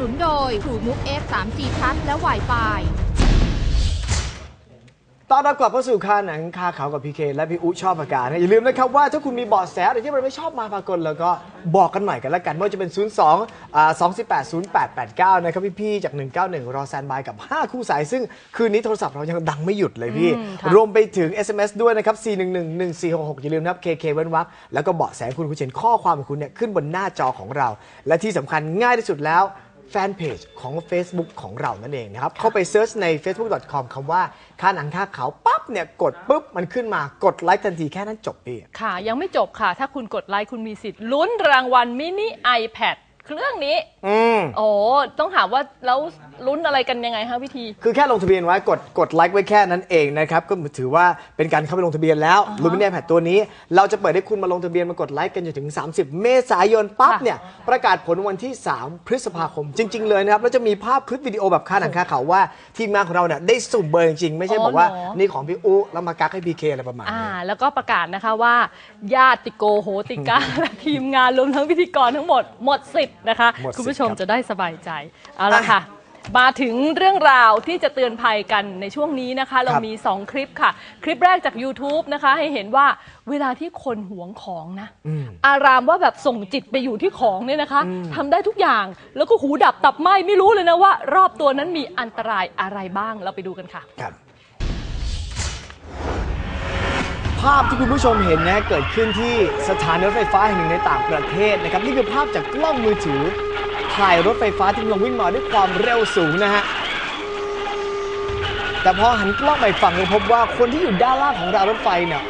นุนโดย TrueMove X 3G Plus และ Wi-Fi ตอนรับกลับเข้าสู่ค่าหนังค่าเขาวกับพีเคและพี่อุชอบปากกานะอย่าลืมนะครับว่าถ้าคุณมีเบาะแสอะไรที่มันไม่ชอบมาพากลแล้วก็บอกกันหน่อยกันละกันไม่ว่าจะเป็น 02อ่า218 0889 นะครับพี่ๆจาก 191 รอแซนบายกับ 5 คู่สาย ซึ่งคืนนี้โทรศัพท์เรายังดังไม่หยุดเลยพี่ รวมไปถึง SMS ด้วยนะครับ 4111466 อย่าลืมนะครับ KK เว้นวรรคแล้วก็เบาะแสคุณคุณเชนข้อความของคุณเนี่ยขึ้นบนหน้าจอของเรา และที่สำคัญง่ายที่สุดแล้ว แฟนเพจของ Facebook ของเรานั่นเองนะครับ เข้าไปเซิร์ชใน facebook.com คำว่าค่าหนังค่าเขาวปั๊บเนี่ยกดปุ๊บมันขึ้นมากดไลค์ทันทีแค่นั้นจบพี่ ค่ะ ยังไม่จบค่ะ ถ้าคุณกดไลค์คุณมีสิทธิ์ลุ้นรางวัลมินิ iPad เครื่องนี้ อืมโอ้ต้องถามว่าแล้วลุ้นอะไรกันยังไงคะวิธี คือแค่ลงทะเบียนไว้กดกดไลค์ไว้แค่นั้นเองนะครับ ก็ถือว่าเป็นการเข้าไปลงทะเบียนแล้วลูมิเนียแพดตัวนี้ เราจะเปิดให้คุณมาลงทะเบียนมากดไลค์กันจนถึง 30 เมษายนปั๊บค่ะ เนี่ย ประกาศผลวันที่ 3 พฤษภาคม จริง ๆ เลยนะครับ แล้วจะมีภาพคลิปวิดีโอแบบค่าหนังค่าเขาวว่าทีมงานของเราเนี่ยได้สุ่มเบอร์จริงๆไม่ใช่บอกว่านี่ของพี่อุแล้วมากักให้พีเคอะไรประมาณอ่า นี้ แล้วก็ประกาศนะคะว่า ญาติโกโหติกาและทีมงานรวมทั้งพิธีกรทั้งหมด หมดสิทธิ์นะคะ หมดสิทธิ์คุณผู้ชมครับ จะได้สบายใจเอาละค่ะ มาถึงเรื่องราวที่จะเตือนภัยกันในช่วงนี้นะคะ เราครับมี 2 คลิปค่ะ คลิปแรกจาก YouTube นะคะ ให้เห็นว่าเวลาที่คนหวงของนะอารามว่าแบบส่งจิตไปอยู่ที่ของเนี่ยนะคะทำได้ทุกอย่างแล้วก็หูดับตับไหมไม่รู้เลยนะว่า รอบตัวนั้นมีอันตรายอะไรบ้างเราไปดูกันค่ะครับภาพที่คุณผู้ชมเห็นนะเกิดขึ้นที่สถานีรถไฟฟ้าแห่งหนึ่งในต่างประเทศนะครับนี่คือภาพจากกล้องมือถือ ถ่ายรถไฟฟ้าที่กำลังวิ่งมาด้วยความเร็วสูงนะฮะ แต่พอหันกล้องไปฝั่งเราพบว่าคนที่อยู่ด้านล่างของรางรถไฟเนี่ย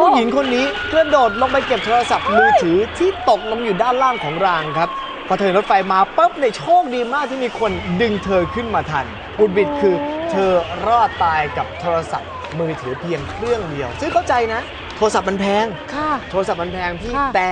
ผู้หญิงคนนี้กระโดดลงไปเก็บโทรศัพท์มือถือที่ตกลงอยู่ด้านล่างของรางครับ พอเธอเห็นรถไฟมาปุ๊บเนี่ยโชคดีมากที่มีคนดึงเธอขึ้นมาทันบุญบิดคือเธอรอดตายกับโทรศัพท์มือถือเพียงเครื่องเดียว ซึ่งเข้าใจนะ โทรศัพท์มันแพง ค่ะ โทรศัพท์มันแพงพี่ค่ะแต่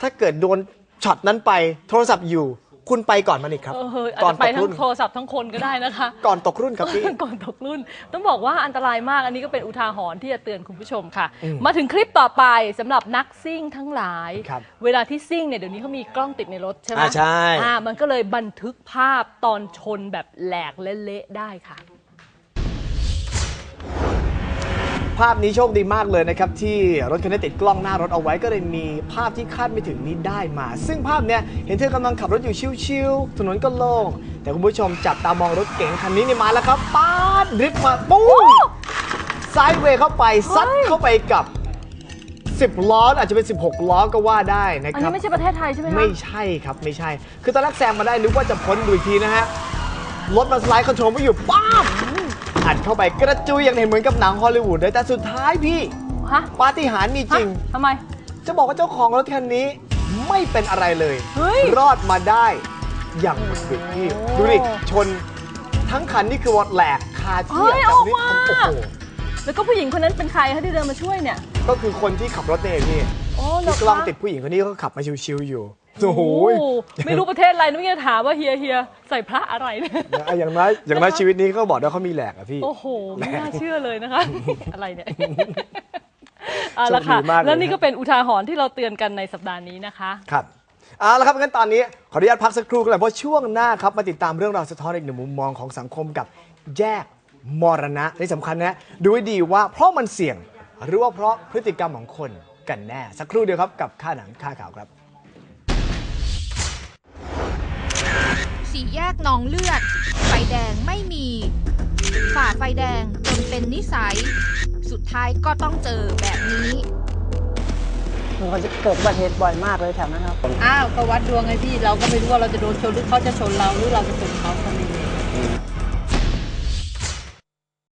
ถ้าเกิดโดนช็อตนั้นไป โทรศัพท์อยู่ คุณไปก่อนมันอีกครับ เออเฮ้ยอาจก่อนจะไปตกทั้รุ่งน โทรศัพท์ทั้งคนก็ได้นะคะ ก่อนตกรุ่นครับพี่ ก่อนตกรุ่น ต้องบอกว่าอันตรายมาก อันนี้ก็เป็นอุทาหรณ์ที่จะเตือนคุณผู้ชมค่ะ อืมมาถึงคลิปต่อไปสำหรับนักซิ่งทั้งหลาย ครับเวลาที่ซิ่งเนี่ยเดี๋ยวนี้เขามีกล้องติดในรถใช่ไหมอ่าใช่ อ่ามันก็เลยบันทึกภาพตอนชนแบบแหลกและเละได้ค่ะ ภาพนี้โชคดีมากเลยนะครับ ที่รถคันนี้ติดกล้องหน้ารถเอาไว้ก็เลยมีภาพที่คาดไม่ถึงนี้ได้มา ซึ่งภาพเนี้ยเห็นเธอกำลังขับรถอยู่ชิวๆถนนก็โล่งแต่คุณผู้ชมจับตามองรถเก๋งคันนี้นี่มาแล้วครับป้าดดริฟต์มาปุ้งซ้ายเวย์เข้าไปซัดเข้าไปกับ10ล้ออาจจะเป็น 16 ล้อก็ว่าได้นะอันครันี้บ ไม่ใช่ประเทศไทยใช่ไหมคะไม่ใช่ครับไม่ใช่ คือตอนแรกแซงมาได้นึกว่าจะพ้นดูอีกทีนะฮะรถมันสไลด์คอนโทรลไม่อยู่ป้าม อัดเข้าไปกระจุยอย่างเห็นเหมือนกับหนังฮอลลีวูดเลยแต่สุดท้ายพี่ฮะปาฏิหาริย์มีจฮะริง ทำไม จะบอกว่าเจ้าของรถคันนี้ไม่เป็นอะไรเลย เฮ้ย รอดมาได้อย่างบุดบิดพี่ โอ้ดูดิ ชนทั้งคันนี่คือวอดแหลกคาที่เฮ้ยอะออกนี่มา โอ้โหแล้วก็ผู้หญิงคนนั้นเป็นใครคะที่เดินมาช่วยเนี่ยก็คือคนที่ขับรถเนี่ยพี่โอ้เหรที่อกล้องคะติดผู้หญิงคนนี้ก็ขับมาชิวๆอยู่ โอ้โหโอ้ไม่รู้ประเทศอะไรนึกว่าจะถามว่าเฮียเฮียใส่พระอะไรเนี่ยนะอะอย่างน้อยอย่างน้อยชีวิตนี้ก็บอกได้ว่าเขามีแหลกอะพี่ โอ้โห ไม่น่าเชื่อเลยนะคะ อะไรเนี่ยเอาละค่ะโชคดีมากเลยแล้วนี่ก็เป็นอุทาหรณ์ที่เราเตือนกันในสัปดาห์นี้นะคะ ครับเอาละครับงั้นตอนนี้ขออนุญาตพักสักครู่กันเลยเพราะช่วงหน้าครับมาติดตามเรื่องราวสะท้อนอีกหนึ่งมุมมองของสังคมกับแยกมรณะที่สำคัญนะดูให้ดีว่าเพราะมันเสี่ยง หรือว่าเพราะพฤติกรรมของคนกันแน่ สักครู่เดียวครับกับค่าหนังค่าข่าวครับ สี่แยกหนองเลือด ไฟแดงไม่มี ฝ่าไฟแดงจนเป็นนิสัย สุดท้ายก็ต้องเจอแบบนี้มันจะเกิดอุบัติเหตุบ่อยมากเลยแถวนั้นครับ อ้าวก็วัดดวงไงพี่ เราก็ไม่รู้ว่าเราจะโดนชนหรือเขาจะชนเราหรือเราจะชนเขาตอนนี้